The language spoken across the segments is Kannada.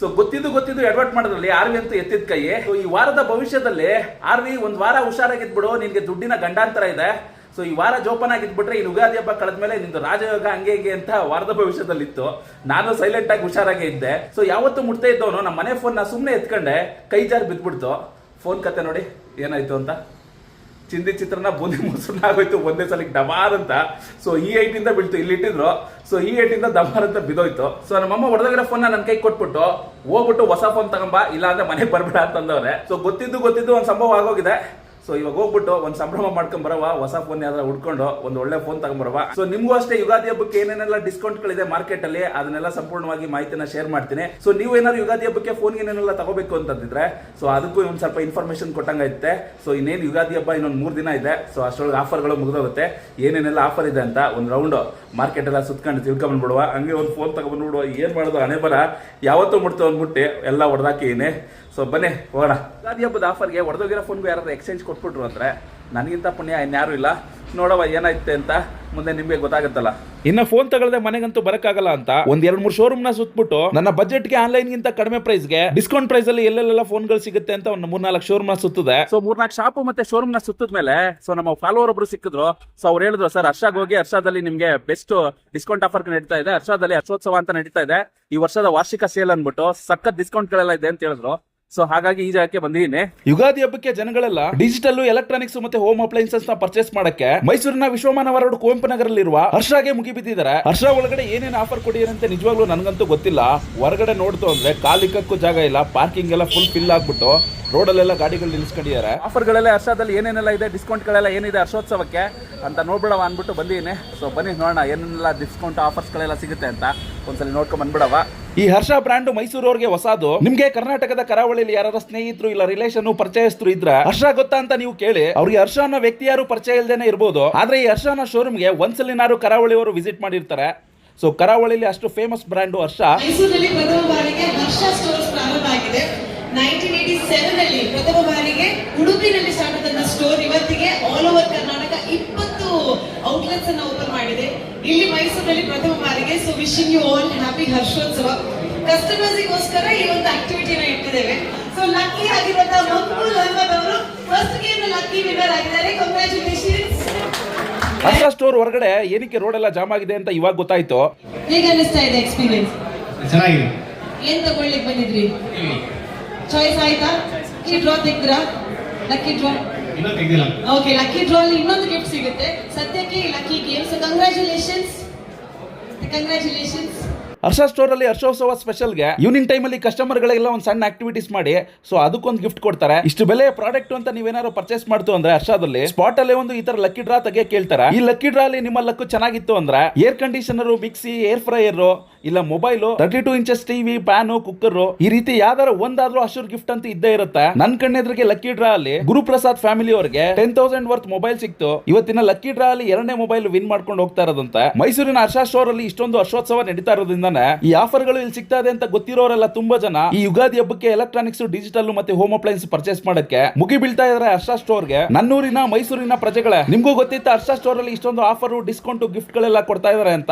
ಸೊ ಗೊತ್ತಿದ್ದು ಗೊತ್ತಿದ್ದು ಅಡ್ವರ್ಟ್ ಮಾಡಿದ್ರಲ್ಲಿ ಆರ್ ವಿ ಅಂತ ಎತ್ತಿದ ಕೈ ಸೊ ಈ ವಾರದ ಭವಿಷ್ಯದಲ್ಲಿ ಆರ್ ವಿ ಒಂದ್ ವಾರ ಹುಷಾರಾಗಿದ್ಬಿಡು, ನಿನ್ಗೆ ದುಡ್ಡಿನ ಗಂಡಾಂತರ ಇದೆ. ಸೊ ಈ ವಾರ ಜೋಪಾನ ಆಗಿದ್ಬಿಟ್ರೆ ಈ ಯುಗಾದಿ ಹಬ್ಬ ಕಳೆದ್ಮೇಲೆ ನಿಂದು ರಾಜಯೋಗ ಹಂಗೆ ಹೀಗೆ ಅಂತ ವಾರದ ಭವಿಷ್ಯದಲ್ಲಿತ್ತು. ನಾನು ಸೈಲೆಂಟ್ ಆಗಿ ಹುಷಾರಾಗಿ ಇದ್ದೆ. ಸೊ ಯಾವತ್ತು ಮುಟ್ತಾ ಇದ್ದವನು ನಮ್ಮ ಮನೆ ಫೋನ್ನ ಸುಮ್ಮನೆ ಎತ್ಕೊಂಡೆ, ಕೈ ಜಾರಿ ಬಿದ್ಬಿಡ್ತು. ಫೋನ್ ಕತೆ ನೋಡಿ, ಏನಾಯ್ತು ಅಂತ? ಚಿಂದಿ ಚಿತ್ರನ ಬೂದಿ ಮೊಸರನ್ನ ಆಗೋಯ್ತು, ಒಂದೇ ಸಲಕ್ಕೆ ಡಮಾರ್ ಅಂತ. ಸೊ ಈ ಐಟಿಂದ ಬೀಳ್ತು ಇಲ್ಲಿ ಇಟ್ಟಿದ್ರು ಸೊ ಈ ಏಟಿಂದ ಡಮಾರ್ ಅಂತ ಬಿದೋಯ್ತು ಸೊ ನಮ್ಮಮ್ಮ ಹೊಡೆದಾಗಿರೋ ಫೋನ್ ನನ್ನ ಕೈ ಕೊಟ್ಬಿಟ್ಟು, ಹೋಗ್ಬಿಟ್ಟು ಹೊಸ ಫೋನ್ ತಗೊಂಬ ಇಲ್ಲ ಅಂದ್ರೆ ಮನೆಗೆ ಬರ್ಬೇಡ ಅಂತಂದವ್ರೆ. ಸೊ ಗೊತ್ತಿದ್ದು ಗೊತ್ತಿದ್ದು ಒಂದು ಸಂಭವ ಆಗೋಗಿದೆ. ಸೊ ಇವಾಗ ಹೋಗ್ಬಿಟ್ಟು ಒಂದು ಸಂಭ್ರಮ ಮಾಡ್ಕೊಂಡ್ ಬರವ ಹೊಸ ಫೋನ್ ಯಾವ್ದಾರ ಹುಡ್ಕೊಂಡು ಒಂದು ಒಳ್ಳೆ ಫೋನ್ ತಗೊಂಬರವ ಸೊ ನಿಮ್ಗೂ ಅಷ್ಟೇ ಯುಗಾದಿ ಹಬ್ಬಕ್ಕೆ ಏನೇನೆಲ್ಲ ಡಿಸ್ಕೌಂಟ್ಗಳಿದೆ ಮಾರ್ಕೆಟ್ ಅಲ್ಲಿ, ಅದನ್ನೆಲ್ಲ ಸಂಪೂರ್ಣವಾಗಿ ಮಾಹಿತಿನ ಶೇರ್ ಮಾಡ್ತೀನಿ. ಸೊ ನೀವು ಏನಾದ್ರು ಯುಗಾದಿ ಹಬ್ಬಕ್ಕೆ ಫೋನ್ ಏನೇನೆಲ್ಲ ತಗೋಬೇಕು ಅಂತಂದಿದ್ರೆ ಸೊ ಅದಕ್ಕೂ ಒಂದು ಸ್ವಲ್ಪ ಇನ್ಫಾರ್ಮೇಶನ್ ಕೊಟ್ಟಂಗೈತೆ ಸೊ ಇನ್ನೇನು ಯುಗಾದಿ ಹಬ್ಬ ಇನ್ನೊಂದು ಮೂರು ದಿನ ಇದೆ. ಸೊ ಅಷ್ಟರೊಳಗೆ ಆಫರ್ಗಳು ಮುಗಿದೋಗುತ್ತೆ. ಏನೇನೆಲ್ಲ ಆಫರ್ ಇದೆ ಅಂತ ಒಂದು ರೌಂಡ್ ಮಾರ್ಕೆಟ್ ಎಲ್ಲ ಸುತ್ಕೊಂಡು ತಿಳ್ಕೊಂಡ್ಬಿಡುವ ಹಂಗೆ ಒಂದು ಫೋನ್ ತಗೊಂಡ್ಬಿಡುವ ಏನು ಮಾಡೋದು ಹಣೆ ಬರ. ಯಾವತ್ತೂ ಮುಟ್ತು ಅಂದ್ಬಿಟ್ಟು ಎಲ್ಲ ಹೊಡೆದಾಕಿನೇ ಸೊ ಬನ್ನಿ ಹೋಗೋಣ. ಯುಗಾದಿ ಹಬ್ಬದ ಆಫರ್ಗೆ ಹೊಡೆದೋಗಿರೋ ಫೋನ್ಗೂ ಯಾರಾದ್ರು ಎಕ್ಸ್ಚೇಂಜ್ ಕೊಟ್ಬಿಟ್ರು ಅಂದರೆ ನನಗಿಂತ ಪುಣ್ಯ ಇನ್ಯಾರು ಇಲ್ಲ. ನೋಡವ ಏನಾಯ್ತೆ ಅಂತ ಮುಂದೆ ನಿಮಗೆ ಗೊತ್ತಾಗುತ್ತಲ್ಲ. ಇನ್ನ ಫೋನ್ ತಗೊಳ್ಳದೆ ಮನೆಗಂತೂ ಬರಕ್ಕಾಗಲ್ಲ ಅಂತ ಒಂದ್ ಎರಡ್ ಮೂರು ಶೋರೂಮ್ನ ಸುತ್ಬಿಟ್ಟು ನನ್ನ ಬಜೆಟ್ಗೆ ಆನ್ಲೈನ್ ಗಿಂತ ಕಡಿಮೆ ಪ್ರೈಸ್ಗೆ ಡಿಸ್ಕೌಂಟ್ ಪ್ರೈಸ್ ಅಲ್ಲಿ ಎಲ್ಲೆಲ್ಲ ಫೋನ್ಗಳು ಸಿಗುತ್ತೆ ಅಂತ ಒಂದು ಮೂರ್ನಾಲ್ಕು ಶೋರೂಮ್ನ ಸುತ್ತದೆ. ಸೊ ಮೂರ್ನಾಲ್ಕು ಶಾಪ್ ಮತ್ತೆ ಶೋರೂಮ್ನ ಸುತ್ತದ ಮೇಲೆ ಸೊ ನಮ್ಮ ಫಾಲೋವರ್ ಒಬ್ರು ಸಿಕ್ಕಿದ್ರು. ಸೊ ಅವ್ರು ಹೇಳಿದ್ರು ಸರ್ ಹರ್ಷಾಗ್ ಹೋಗಿ ಹರ್ಷಾದಲ್ಲಿ ನಿಮ್ಗೆ ಬೆಸ್ಟ್ ಡಿಸ್ಕೌಂಟ್ ಆಫರ್ ನಡೀತಾ ಇದೆ. ಹರ್ಷಾದಲ್ಲಿ ಹರ್ಷೋತ್ಸವ ಅಂತ ನಡೀತಾ ಇದೆ. ಈ ವರ್ಷದ ವಾರ್ಷಿಕ ಸೇಲ್ ಅನ್ಬಿಟ್ಟು ಸಖತ್ ಡಿಸ್ಕೌಂಟ್ ಗಳೆಲ್ಲ ಇದೆ ಅಂತ ಹೇಳಿದ್ರು. ಸೊ ಹಾಗಾಗಿ ಈ ಜಾಗಕ್ಕೆ ಬಂದಿದ್ದೀನಿ ಯುಗಾದಿ ಹಬ್ಬಕ್ಕೆ ಜನಗಳೆಲ್ಲ ಡಿಜಿಟಲ್ ಎಲೆಕ್ಟ್ರಾನಿಕ್ಸ್ ಮತ್ತೆ ಹೋಮ್ ಅಪ್ಲೈನ್ಸಸ್ನ ಪರ್ಚೇಸ್ ಮಾಡಕ್ಕೆ ಮೈಸೂರಿನ ವಿಶ್ವಮಾನವ ರೋಡ್ ಕುವೆಂಪು ನಗರಲ್ಲಿರುವ ಹರ್ಷಾಗೆ ಮುಗಿಬಿದ್ದಿದ್ದಾರೆ. ಹರ್ಷ ಒಳಗಡೆ ಏನೇನು ಆಫರ್ ಅಂತ ನಿಜವಾಗ್ಲೂ ನನಗಂತೂ ಗೊತ್ತಿಲ್ಲ. ಹೊರಗಡೆ ನೋಡ್ತು ಅಂದ್ರೆ ಕಾಲಿಕ್ಕಕ್ಕೂ ಜಾಗ ಇಲ್ಲ ಪಾರ್ಕಿಂಗ್ ಎಲ್ಲ ಫುಲ್ ಫಿಲ್ ಆಗ್ಬಿಟ್ಟು ರೋಡಲ್ಲೆಲ್ಲ ಗಾಡಿಗಳು ನಿಲ್ಸ್ಕೊಂಡಿದ್ದಾರೆ. ಆಫರ್ಗಳೆಲ್ಲ ಹರ್ಷದಲ್ಲಿ ಏನೇನೆಲ್ಲ ಇದೆ ಡಿಸ್ಕೌಂಟ್ಗಳೆಲ್ಲ ಏನಿದೆ ಹರ್ಷೋತ್ಸವಕ್ಕೆ ಅಂತ ನೋಡ್ಬಿಡವ ಅಂದ್ಬಿಟ್ಟು ಬಂದಿದ್ದೀನಿ ಸೊ ಬನ್ನಿ ನೋಡೋಣ ಏನೆಲ್ಲ ಡಿಸ್ಕೌಂಟ್ ಆಫರ್ಸ್ಗಳೆಲ್ಲ ಸಿಗುತ್ತೆ ಅಂತ. ಒಂದ್ಸಲ ನೋಡ್ಕೊಂಡ್ ಬಂದ್ಬಿಡವ ಈ ಹರ್ಷ ಬ್ರ್ಯಾಂಡ್ ಮೈಸೂರವ್ರಿಗೆ ಹೊಸದು ನಿಮ್ಗೆ ಕರ್ನಾಟಕದ ಕರಾವಳಿಯಲ್ಲಿ ಯಾರ ಸ್ನೇಹಿತರು ಇಲ್ಲ ರಿಲೇಷನ್ ಪರಿಚಯಸ್ಥರು ಇದ್ರ ಹರ್ಷ ಗೊತ್ತಾ ಅಂತ ನೀವು ಕೇಳಿ ಅವ್ರಿಗೆ ಹರ್ಷ ಅನ್ನೋ ವ್ಯಕ್ತಿ ಯಾರು ಪರಿಚಯ ಇಲ್ದೇನೆ ಇರ್ಬೋದು. ಆದ್ರೆ ಈ ಹರ್ಷ ಅನ್ನೋ ಶೋರೂಮ್ಗೆ ಒಂದ್ಸಲಿನಾರು ಕರಾವಳಿಯವರು ವಿಸಿಟ್ ಮಾಡಿರ್ತಾರೆ. ಸೊ ಕರಾವಳಿಲಿ ಅಷ್ಟು ಫೇಮಸ್ ಬ್ರ್ಯಾಂಡು ಹರ್ಷ. ಮೈಸೂರಿನಲ್ಲಿ ಪ್ರಥಮ ಬಾರಿಗೆ ಹರ್ಷ ಸ್ಟೋರ್ಸ್ ಪ್ರಾರಂಭ ಆಗಿದೆ. ನೈನ್ಟೀನ್ ಏಟಿ ಸೆವೆನ್ ಅಲ್ಲಿ ಪ್ರಥಮ ಬಾರಿಗೆ ಉಡುಪಿನಲ್ಲಿ ಸ್ಟಾರ್ಟ್ ಆದಂತ ಸ್ಟೋರ್ ಇವತ್ತಿಗೆ ಆಲ್ ಓವರ್ ಕರ್ನಾಟಕ ಇಪ್ಪತ್ತು ಔಟ್ಲೆಟ್ಸ್ ಅನ್ನು ಓಪನ್ ಮಾಡಿದೆ. ಇಲ್ಲಿ ಮೈಸೂರಲ್ಲಿ ಪ್ರಥಮ ಬಾರಿಗೆ so wishing you all happy Harshotsava ಕಸ್ಟಮರ್ಸ್ಗೋಸ್ಕರ ಈ ಒಂದು ಆಕ್ಟಿವಿಟಿನ ಇಟ್ಟಿದ್ದೇವೆ. ಸೊ ಲಕ್ಕಿ ಆಗಿರುವಂತಹ ಮಕ್ಕಳು ಅನ್ನೋದವರು ಫಸ್ಟ್ ಗೇಮ್ ಲಕ್ಕಿ ವಿನ್ನರ್ ಆಗಿದ್ದಾರೆ. ಕಂಗ್ರಾಚುಲೇಷನ್ ಹರ್ಷ ಸ್ಟೋರ್ ಹೊರಗಡೆ ಏನಕ್ಕೆ ರೋಡ್ ಎಲ್ಲ ಜಾಮ್ ಆಗಿದೆ ಅಂತ ಇವಾಗ ಗೊತ್ತಾಯ್ತು. ಹೇಗೆ ಅನಿಸ್ತಾ ಇದೆ ಎಕ್ಸ್ಪೀರಿಯನ್ಸ್ ಚೆನ್ನಾಗಿದೆ. ಏನ್ ತಗೊಳ್ಳಿಕ್ ಬಂದಿದ್ರಿ? ಚಾಯ್ಸ್ ಆಯ್ತಾ? ಈ ಡ್ರಾ ತೆಗ್ದ್ರಾ? ಲಕ್ಕಿ ಡ್ರಾ ಇನ್ನೂ ತೆಗ್ದಿಲ್ಲ ಓಕೆ ಲಕ್ಕಿ ಡ್ರಾ ಅಲ್ಲಿ ಇನ್ನೊಂದು ಗಿಫ್ಟ್ ಸಿಗುತ್ತೆ. ಸದ್ಯಕ್ಕೆ lucky games congratulations congratulations Harsha store ಅಲ್ಲಿ ಹರ್ಷೋತ್ಸವ ಸ್ಪೆಷಲ್ಗೆ ಈವ್ನಿಂಗ್ ಟೈಮ್ ಅಲ್ಲಿ ಕಸ್ಟಮರ್ ಗಳಿಗೆಲ್ಲ ಒಂದು ಸಣ್ಣ ಆಕ್ಟಿವಿಟೀಸ್ ಮಾಡಿ. ಸೊ ಅದಕ್ಕೊಂದು ಗಿಫ್ಟ್ ಕೊಡ್ತಾರೆ. ಇಷ್ಟು ಬೆಲೆ ಪ್ರಾಡಕ್ಟ್ ಅಂತ ನೀವೇನಾದ್ರು ಪರ್ಚೇಸ್ ಮಾಡ್ತು ಅಂದ್ರೆ ಹರ್ಷದಲ್ಲಿ ಸ್ಪಾಟ್ ಅಲ್ಲೇ ಒಂದು ಈ ತರ ಲಕ್ಕಿ ಡ್ರಾ ತೆಗೆ ಕೇಳ್ತಾರೆ. ಈ ಲಕ್ಕಿ ಡ್ರಾ ಅಲ್ಲಿ ನಿಮ್ಮ ಲಕ್ಕು ಚೆನ್ನಾಗಿತ್ತು ಅಂದ್ರೆ air conditioner, mixie, air fryer, ಇಲ್ಲ mobile thirty two inches TV, pan, cooker ಈ ರೀತಿ ಯಾವ್ದಾರು ಒಂದಾದ್ರೂ ಅಶೂರ್ ಗಿಫ್ಟ್ ಅಂತ ಇದ್ದೇ ಇರುತ್ತೆ. ನನ್ ಕಣ್ಣೆದ್ರಿಗೆ ಲಕ್ಕಿ ಡ್ರಾ ಅಲ್ಲಿ ಗುರುಪ್ರಸಾದ್ ಫ್ಯಾಮಿಲಿ ಅವರಿಗೆ ಟೆನ್ ತೌಸಂಡ್ ವರ್ತ್ ಮೊಬೈಲ್ ಸಿಕ್ತು. ಇವತ್ತಿನ ಲಕ್ಕಿ ಡ್ರಾ ಅಲ್ಲಿ ಎರಡನೇ ಮೊಬೈಲ್ ವಿನ್ ಮಾಡ್ಕೊಂಡು ಹೋಗ್ತಾ ಇರೋದಂತೆ. ಮೈಸೂರಿನ ಹರ್ಷ ಸ್ಟೋರ್ ಅಲ್ಲಿ ಇಷ್ಟೊಂದು ಹರ್ಷೋತ್ಸವ ನಡೀತಾ ಇರೋದ್ರಿಂದಾನೆ ಈ ಆಫರ್ಗಳು ಇಲ್ಲಿ ಸಿಗ್ತಾ ಇದೆ ಅಂತ ಗೊತ್ತಿರೋರೆಲ್ಲ ತುಂಬಾ ಜನ. ಈ ಯುಗಾದಿ ಹಬ್ಬಕ್ಕೆ ಎಲೆಕ್ಟ್ರಾನಿಕ್ಸ್ ಡಿಜಿಟಲ್ ಮತ್ತೆ ಹೋಮ್ ಅಪ್ಲೈನ್ಸ್ ಪರ್ಚೇಸ್ ಮಾಡಕ್ಕೆ ಮುಗಿ ಬೀಳ್ತಾ ಇದಾರೆ ಹರ್ಷ ಸ್ಟೋರ್ಗೆ ನನ್ನೂರಿನ ಮೈಸೂರಿನ ಪ್ರಜೆಗಳೇ, ನಿಮ್ಗೂ ಗೊತ್ತಿತ್ತು ಹರ್ಷ ಸ್ಟೋರ್ ಅಲ್ಲಿ ಇಷ್ಟೊಂದು ಆಫರ್ ಡಿಸ್ಕೌಂಟ್ ಗಿಫ್ಟ್ ಗಳೆಲ್ಲ ಕೊಡ್ತಾ ಇದಾರೆ ಅಂತ.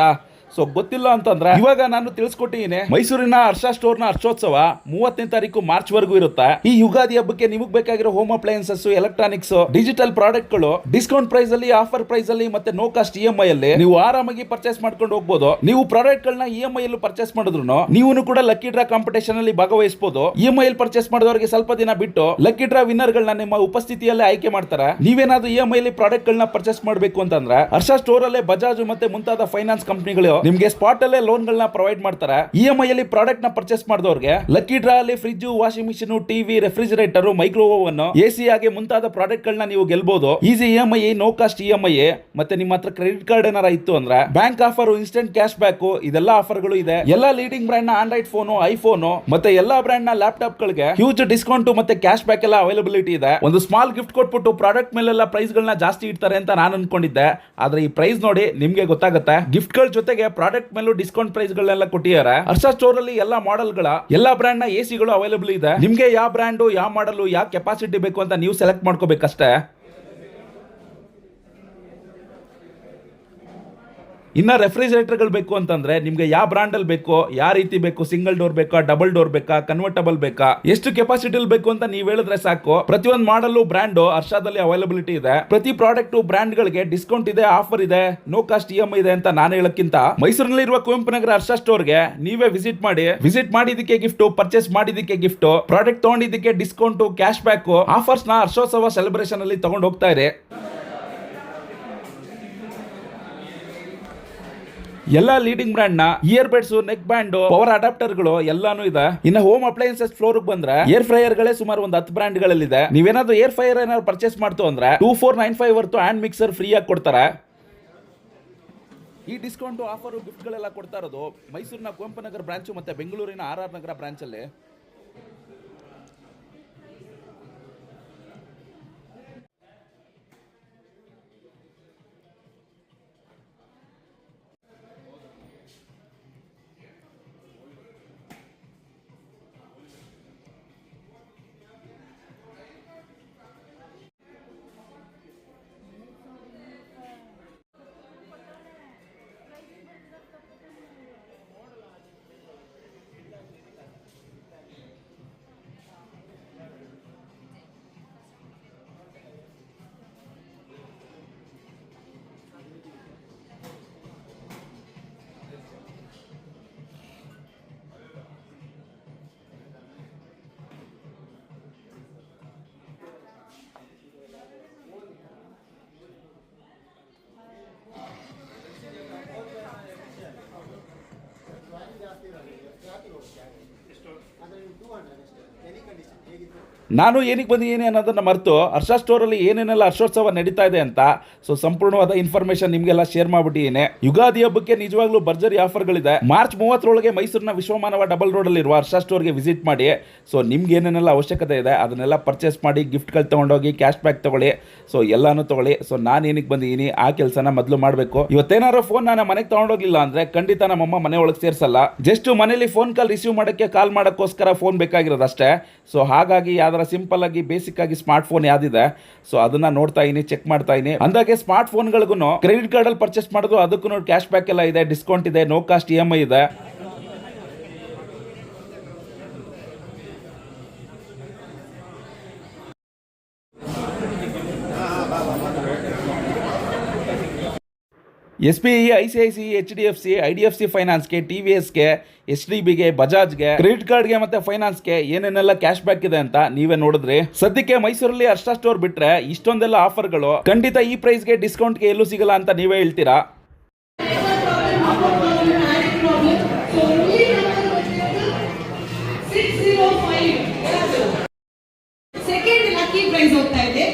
ಸೊ ಗೊತ್ತಿಲ್ಲ ಅಂತಂದ್ರೆ ಇವಾಗ ನಾನು ತಿಳಿಸ್ಕೊಟ್ಟಿದ್ದೀನಿ ಮೈಸೂರಿನ ಹರ್ಷ ಸ್ಟೋರ್ನ ಹರ್ಷೋತ್ಸವ ಮೂವತ್ತನೇ ತಾರೀಕು ಮಾರ್ಚ್ ವರೆಗೂ ಇರುತ್ತೆ. ಈ ಯುಗಾದಿ ಹಬ್ಬಕ್ಕೆ ನಿಮಗೆ ಬೇಕಾಗಿರೋ ಹೋಮ್ ಅಪ್ಲಯನ್ಸಸ್ ಎಲೆಕ್ಟ್ರಾನಿಕ್ಸ್ ಡಿಜಿಟಲ್ ಪ್ರಾಡಕ್ಟ್ಗಳು ಡಿಸ್ಕೌಂಟ್ ಪ್ರೈಸ್ ಅಲ್ಲಿ ಆಫರ್ ಪ್ರೈಸ್ ಅಲ್ಲಿ, ಮತ್ತೆ no cost E M I ಅಲ್ಲಿ ನೀವು ಆರಾಮಾಗಿ ಪರ್ಚೇಸ್ ಮಾಡ್ಕೊಂಡು ಹೋಗ್ಬೋದು. ನೀವು ಪ್ರಾಡಕ್ಟ್ ಗಳನ್ನ ಇ ಎಂ ಐ ಅಲ್ಲಿ ಪರ್ಚೇಸ್ ಮಾಡಿದ್ರು ನೀವು ಕೂಡ ಲಕ್ಕಿ ಡ್ರಾ ಕಾಂಪಿಟೇಷನ್ ಅಲ್ಲಿ ಭಾಗವಹಿಸಬಹುದು ಇ ಎಂ ಐ ಅಲ್ಲಿ ಪರ್ಚೇಸ್ ಮಾಡಿದವರಿಗೆ ಸ್ವಲ್ಪ ದಿನ ಬಿಟ್ಟು ಲಕ್ಕಿ ಡ್ರಾ ವಿನ್ನರ್ ಗಳನ್ನ ನಿಮ್ಮ ಉಪಸ್ಥಿತಿಯಲ್ಲೇ ಆಯ್ಕೆ ಮಾಡ್ತಾರೆ. ನೀವೇನಾದ್ರೂ ಎಂ ಐ ಅಲ್ಲಿ ಪ್ರಾಡಕ್ಟ್ ಗಳನ್ನ ಪರ್ಚೇಸ್ ಮಾಡಬೇಕು ಅಂತಂದ್ರೆ ಹರ್ಷ ಸ್ಟೋರ್ ಅಲ್ಲೇ ಬಜಾಜ್ ಮತ್ತೆ ಮುಂತಾದ ಫೈನಾನ್ಸ್ ಕಂಪನಿಗಳು ನಿಮ್ಗೆ ಸ್ಪಾಟ್ ಅಲ್ಲೇ ಲೋನ್ ಗಳನ್ನ ಪ್ರೊವೈಡ್ ಮಾಡ್ತಾರೆ. ಇ ಎಂ ಐ ಅಲ್ಲಿ ಪ್ರಾಡಕ್ಟ್ನ ಪರ್ಚೇಸ್ ಮಾಡಿದವ್ರಿಗೆ ಲಕ್ಕಿ ಡ್ರಾ ಅಲ್ಲಿ fridge washing machine TV refrigerator micro oven AC ಆಗಿ ಮುಂತಾದ ಪ್ರಾಡಕ್ಟ್ ಗಳನ್ನ ನೀವು ಗೆಲ್ಬಹುದು easy E M I no cost E M I ಮತ್ತೆ ನಿಮ್ಮ ಹತ್ರ ಕ್ರೆಡಿಟ್ ಕಾರ್ಡ್ ಏನಾರ ಇತ್ತು ಅಂದ್ರೆ bank offer instant cash back ಇದೆಲ್ಲ ಆಫರ್ಗಳು ಇದೆ. ಎಲ್ಲಾ ಲೀಡಿಂಗ್ ಬ್ರ್ಯಾಂಡ್ನ ಆಂಡ್ರಾಯ್ಡ್ ಫೋನ್ ಐಫೋನ್ ಮತ್ತೆ ಎಲ್ಲಾ ಬ್ರ್ಯಾಂಡ್ನ ಲ್ಯಾಪ್ಟಾಪ್ ಗಳಿಗೆ ಹ್ಯೂಜ್ ಡಿಸ್ಕೌಂಟ್ ಮತ್ತೆ ಕ್ಯಾಶ್ ಬ್ಯಾಕ್ ಎಲ್ಲ ಅವೈಲಬಿಲಿಟಿ ಇದೆ. ಒಂದು ಸ್ಮಾಲ್ ಗಿಫ್ಟ್ ಕೊಟ್ಬಿಟ್ಟು ಪ್ರಾಡಕ್ಟ್ ಮೇಲೆಲ್ಲ ಪ್ರೈಸ್ ಗಳನ್ನ ಜಾಸ್ತಿ ಇಡ್ತಾರೆ ಅಂತ ನಾನು ಅನ್ಕೊಂಡಿದ್ದೆ. ಆದ್ರೆ ಈ ಪ್ರೈಸ್ ನೋಡಿ ನಿಮ್ಗೆ ಗೊತ್ತಾಗುತ್ತೆ. ಗಿಫ್ಟ್ಗಳ ಜೊತೆಗೆ ಪ್ರಾಡಕ್ಟ್ ಮೇಲೂ ಡಿಸ್ಕೌಂಟ್ ಪ್ರೈಸ್ ಗಳನ್ನೆಲ್ಲ ಕೊಟ್ಟಿದ್ದಾರೆ. ಹರ್ಷ ಸ್ಟೋರ್ ಅಲ್ಲಿ ಎಲ್ಲಾ ಮಾಡೆಲ್ಗಳ ಎಲ್ಲಾ ಬ್ರ್ಯಾಂಡ್ನ ಎಸಿಗಳು ಅವೈಲೇಬಲ್ ಇದೆ. ನಿಮ್ಗೆ ಯಾವ ಬ್ರ್ಯಾಂಡ್ ಯಾವ ಮಾಡಲ್ ಯಾವ ಕೆಪಾಸಿಟಿ ಬೇಕು ಅಂತ ನೀವು ಸೆಲೆಕ್ಟ್ ಮಾಡ್ಕೋಬೇಕಷ್ಟೇ. ಇನ್ನ ರೆಫ್ರಿಜರೇಟರ್ಗಳು ಬೇಕು ಅಂತಂದ್ರೆ ನಿಮಗೆ ಯಾವ ಬ್ರ್ಯಾಂಡಲ್ಲಿ ಬೇಕು, ಯಾವ ರೀತಿ ಬೇಕು, ಸಿಂಗಲ್ ಡೋರ್ ಬೇಕಾ, ಡಬಲ್ ಡೋರ್ ಬೇಕಾ ಕನ್ವರ್ಟಬಲ್ ಬೇಕಾ, ಎಷ್ಟು ಕೆಪಾಸಿಟಿ ಬೇಕು ಅಂತ ನೀವು ಹೇಳಿದ್ರೆ ಸಾಕು. ಪ್ರತಿಯೊಂದು ಮಾಡಲು ಬ್ರ್ಯಾಂಡ್ ಹರ್ಷದಲ್ಲಿ ಅವೈಲಬಿಲಿಟಿ ಇದೆ. ಪ್ರತಿ ಪ್ರಾಡಕ್ಟ್ ಬ್ರ್ಯಾಂಡ್ ಗಳಿಗೆ ಡಿಸ್ಕೌಂಟ್ ಇದೆ ಆಫರ್ ಇದೆ ನೋ ಕಾಸ್ಟ್ ಇ ಎಂ ಇದೆ ಅಂತ ನಾನು ಹೇಳಕ್ಕಿಂತ. ಮೈಸೂರಿನಲ್ಲಿರುವ ಕುವೆಂಪು ನಗರ ಹರ್ಷ ಸ್ಟೋರ್ಗೆ ನೀವೇ ವಿಸಿಟ್ ಮಾಡಿ. ವಿಸಿಟ್ ಮಾಡಿದ್ದಕ್ಕೆ ಗಿಫ್ಟ್ ಪರ್ಚೇಸ್ ಮಾಡಿದ್ದಕ್ಕೆ ಗಿಫ್ಟ್ ಪ್ರಾಡಕ್ಟ್ ತಗೊಂಡಿದ್ದಕ್ಕೆ ಡಿಸ್ಕೌಂಟ್ ಕ್ಯಾಶ್ ಬ್ಯಾಕ್ ಆಫರ್ಸ್ನ ಹರ್ಷೋತ್ಸವ ಸೆಲೆಬ್ರೇಷನ್ ಅಲ್ಲಿ ತಗೊಂಡು ಹೋಗ್ತಾ ಇರಿ. ಎಲ್ಲ ಲೀಡಿಂಗ್ ಬ್ರ್ಯಾಂಡ್ನ ear buds neck band power ಅಡಾಪ್ಟರ್ಗಳು ಎಲ್ಲಾನು ಇದೆ. ಇನ್ನು ಹೋಮ್ ಅಪ್ಲೈನ್ಸಸ್ ಫ್ಲೋರ್ ಬಂದ್ರೆ ಏರ್ ಫ್ರೈಯರ್ ಗಳೇ ಸುಮಾರು ಒಂದು ಹತ್ತು ಬ್ರ್ಯಾಂಡ್ ಗಳಲ್ಲಿದೆ. ನೀವೇನಾದ್ರೂ ಏರ್ ಫ್ರೈಯರ್ ಏನಾದ್ರು ಪರ್ಚೇಸ್ ಮಾಡ್ತು ಅಂದ್ರೆ two four nine five worth hand mixer free ಆಗಿ ಕೊಡ್ತಾರೆ. ಈ ಡಿಸ್ಕೌಂಟ್ ಆಫರ್ ಗಿಫ್ಟ್ ಗಳೆಲ್ಲ ಕೊಡ್ತಾ ಇರೋದು ಮೈಸೂರಿನ ಕುವೆಂಪು ನಗರ ಬ್ರಾಂಚ್ ಮತ್ತೆ ಬೆಂಗಳೂರಿನ ಆರ್ ಆರ್ ನಗರ ಬ್ರಾಂಚ್ ಅಲ್ಲಿ. ನಾನು ಏನಕ್ಕೆ ಬಂದಿದ್ದೀನಿ ಅನ್ನೋದನ್ನು ಮರೆತು ಹರ್ಷ ಸ್ಟೋರಲ್ಲಿ ಏನೇನೆಲ್ಲ ಹರ್ಷೋತ್ಸವ ನಡೀತಾ ಇದೆ ಅಂತ, ಸೊ ಸಂಪೂರ್ಣವಾದ ಇನ್ಫಾರ್ಮೇಶನ್ ನಿಮಗೆಲ್ಲ ಶೇರ್ ಮಾಡಿಬಿಟ್ಟಿದ್ದೀನಿ. ಯುಗಾದಿ ಹಬ್ಬಕ್ಕೆ ನಿಜವಾಗ್ಲೂ ಭರ್ಜರಿ ಆಫರ್ಗಳಿದೆ ಮಾರ್ಚ್ ಮೂವತ್ತರೊಳಗೆ ಮೈಸೂರಿನ ವಿಶ್ವಮಾನವ ಡಬಲ್ ರೋಡಲ್ಲಿರುವ ಹರ್ಷ ಸ್ಟೋರ್ಗೆ ವಿಸಿಟ್ ಮಾಡಿ, ಸೊ ನಿಮ್ಗೆ ಏನೇನೆಲ್ಲ ಅವಶ್ಯಕತೆ ಇದೆ ಅದನ್ನೆಲ್ಲ ಪರ್ಚೇಸ್ ಮಾಡಿ ಗಿಫ್ಟ್ಗಳು ತೊಗೊಂಡೋಗಿ ಕ್ಯಾಶ್ ಬ್ಯಾಕ್ ತಗೊಳ್ಳಿ, ಸೊ ಎಲ್ಲಾನು ತಗೊಳ್ಳಿ. ಸೊ ನಾನು ಏನಕ್ಕೆ ಬಂದಿದ್ದೀನಿ, ಆ ಕೆಲಸನ ಮೊದಲು ಮಾಡಬೇಕು. ಇವತ್ತೇನಾದ್ರು ಫೋನ್ ನಾನು ಮನೆಗೆ ತೊಗೊಂಡೋಗಿಲ್ಲ ಅಂದ್ರೆ ಖಂಡಿತ ನಮ್ಮಮ್ಮ ಮನೆ ಒಳಗೆ ಸೇರಿಸಲ್ಲ. ಜಸ್ಟ್ ಮನೇಲಿ ಫೋನ್ ಕಾಲ್ ರಿಸೀವ್ ಮಾಡೋಕ್ಕೆ ಕಾಲ್ ಮಾಡೋಕ್ಕೋಸ್ಕರ ಫೋನ್ ಬೇಕಾಗಿರೋದು ಅಷ್ಟೇ ಸೊ ಹಾಗಾಗಿ ಯಾವ್ದಾರ ಸಿಂಪಲ್ ಆಗಿ ಬೇಸಿಕ್ ಆಗಿ ಸ್ಮಾರ್ಟ್ ಫೋನ್ ಯಾವ್ದಿದೆ? ಸೊ ಅದನ್ನ ನೋಡ್ತಾ ಇದೀನಿ ಚೆಕ್ ಮಾಡ್ತಾ ಇದೀನಿ ಅಂದಾಗೆ ಸ್ಮಾರ್ಟ್ ಫೋನ್ಗಳಿಗೂ ಕ್ರೆಡಿಟ್ ಕಾರ್ಡ್ ಅಲ್ಲಿ ಪರ್ಚೇಸ್ ಮಾಡೋದು ಅದಕ್ಕೂ ಕ್ಯಾಶ್ ಬ್ಯಾಕ್ ಎಲ್ಲ ಇದೆ ಡಿಸ್ಕೌಂಟ್ ಇದೆ no cost E M I ಇದೆ. S B I I C I C, H D F C, I D F C ಫೈನಾನ್ಸ್ಗೆ, T V ಎಸ್ಗೆ ಎಸ್ ಡಿ ಬಿಗೆ, ಬಜಾಜ್ಗೆ, ಕ್ರೆಡಿಟ್ ಕಾರ್ಡ್ಗೆ ಮತ್ತೆ ಫೈನಾನ್ಸ್ಗೆ ಏನೇನೆಲ್ಲ ಕ್ಯಾಶ್ ಬ್ಯಾಕ್ ಇದೆ ಅಂತ ನೀವೇ ನೋಡಿದ್ರಿ. ಸದ್ಯಕ್ಕೆ ಮೈಸೂರಲ್ಲಿ ಅರ್ಷ ಸ್ಟೋರ್ ಬಿಟ್ರೆ ಇಷ್ಟೊಂದೆಲ್ಲ ಆಫರ್ಗಳು, ಖಂಡಿತ ಈ ಪ್ರೈಸ್ಗೆ ಡಿಸ್ಕೌಂಟ್ಗೆ ಎಲ್ಲೂ ಸಿಗಲ್ಲ ಅಂತ ನೀವೇ ಹೇಳ್ತೀರಾ?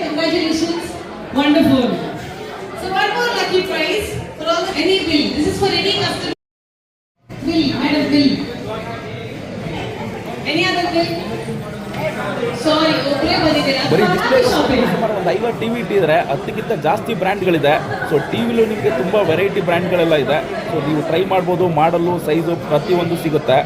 Congratulations wonderful bill. This is for any customer. Bill, madam, bill. Any other bill? Sorry ಒಬ್ಬರೇ ಬಂದಿದ್ದೀರಾ ಬರೀ ಡಿಸ್ಪ್ಲೇ ಶಾಪಿಂಗ್ ಒಂದು ಐವತ್ತು ಟಿವಿ ಇಟ್ಟಿದ್ರೆ ಅದಕ್ಕಿಂತ ಜಾಸ್ತಿ ಬ್ರ್ಯಾಂಡ್ಗಳಿದೆ ಸೊ ಟಿವಿಲು ನಿಮಗೆ ತುಂಬ ವೆರೈಟಿ ಬ್ರ್ಯಾಂಡ್ಗಳೆಲ್ಲ ಇದೆ ಸೊ ನೀವು ಟ್ರೈ ಮಾಡ್ಬೋದು ಮಾಡಲು ಸೈಜು ಪ್ರತಿಯೊಂದು ಸಿಗುತ್ತೆ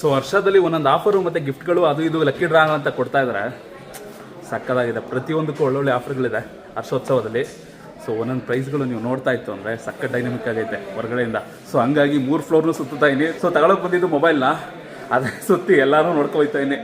ಸೊ ವರ್ಷದಲ್ಲಿ ಒಂದೊಂದು ಆಫರು ಮತ್ತು ಗಿಫ್ಟ್ಗಳು ಅದು ಇದು ಲಕ್ಕಿ ಡ್ರಾ ಅಂತ ಕೊಡ್ತಾ ಇದ್ದಾರೆ ಸಕ್ಕದಾಗಿದೆ. ಪ್ರತಿಯೊಂದಕ್ಕೂ ಒಳ್ಳೊಳ್ಳೆ ಆಫರ್ಗಳಿದೆ ಹರ್ಷೋತ್ಸವದಲ್ಲಿ. ಸೊ ಒಂದೊಂದು ಪ್ರೈಸ್ಗಳು ನೀವು ನೋಡ್ತಾ ಇತ್ತು ಅಂದರೆ ಸಕ್ಕ ಡೈನಮಿಕ್ ಆಗೈತೆ ಹೊರಗಡೆಯಿಂದ. ಸೊ ಹಂಗಾಗಿ ಮೂರು ಫ್ಲೋರ್ನು ಸುತ್ತಾ ಇದೀನಿ ಸೊ ತಗೊಳಕ್ಕೆ ಬಂದಿದ್ದು ಮೊಬೈಲ್ನ ಅದೇ ಸುತ್ತಿ ಎಲ್ಲರೂ ನೋಡ್ಕೊ ಹೋಗ್ತಾ ಇದೀನಿ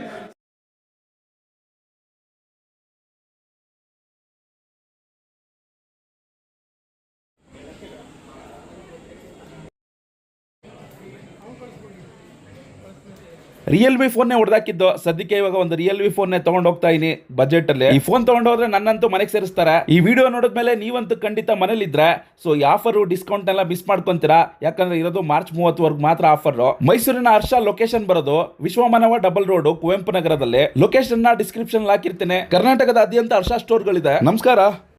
ರಿಯಲ್ಮಿ ಫೋನ್ನೇ ಹೊಡೆದಾಕಿದ್ದು. ಸದ್ಯಕ್ಕೆ ಇವಾಗ ಒಂದು ರಿಯಲ್ಮಿ ಫೋನ್ನೇ ತಗೊಂಡು ಹೋಗ್ತಾ ಇದೀನಿ ಬಜೆಟ್ ಅಲ್ಲಿ ಈ ಫೋನ್ ತಗೊಂಡೋದ್ರೆ ನನ್ನಂತೂ ಮನೆಗೆ ಸೇರಿಸ್ತಾರೆ. ಈ ವಿಡಿಯೋ ನೋಡಿದ್ಮೇಲೆ ನೀವಂತೂ ಖಂಡಿತ ಮನೇಲಿದ್ರೆ ಸೊ ಈ ಆಫರ್ ಡಿಸ್ಕೌಂಟ್ ಎಲ್ಲ ಮಿಸ್ ಮಾಡ್ಕೊಂತೀರಾ? ಯಾಕಂದ್ರೆ ಇರೋದು ಮಾರ್ಚ್ ಮೂವತ್ತವರೆಗೂ ಮಾತ್ರ ಆಫರ್ ಮೈಸೂರಿನ ಹರ್ಷ ಲೊಕೇಶನ್ ಬರೋದು ವಿಶ್ವಮಾನವ ಡಬಲ್ ರೋಡ್ ಕುವೆಂಪು ನಗರದಲ್ಲಿ. ಲೊಕೇಶನ್ನ ಡಿಸ್ಕ್ರಿಪ್ಷನ್ ಹಾಕಿರ್ತೇನೆ. ಕರ್ನಾಟಕದಾದ್ಯಂತ ಹರ್ಷ ಸ್ಟೋರ್ಗಳಿದೆ ನಮಸ್ಕಾರ.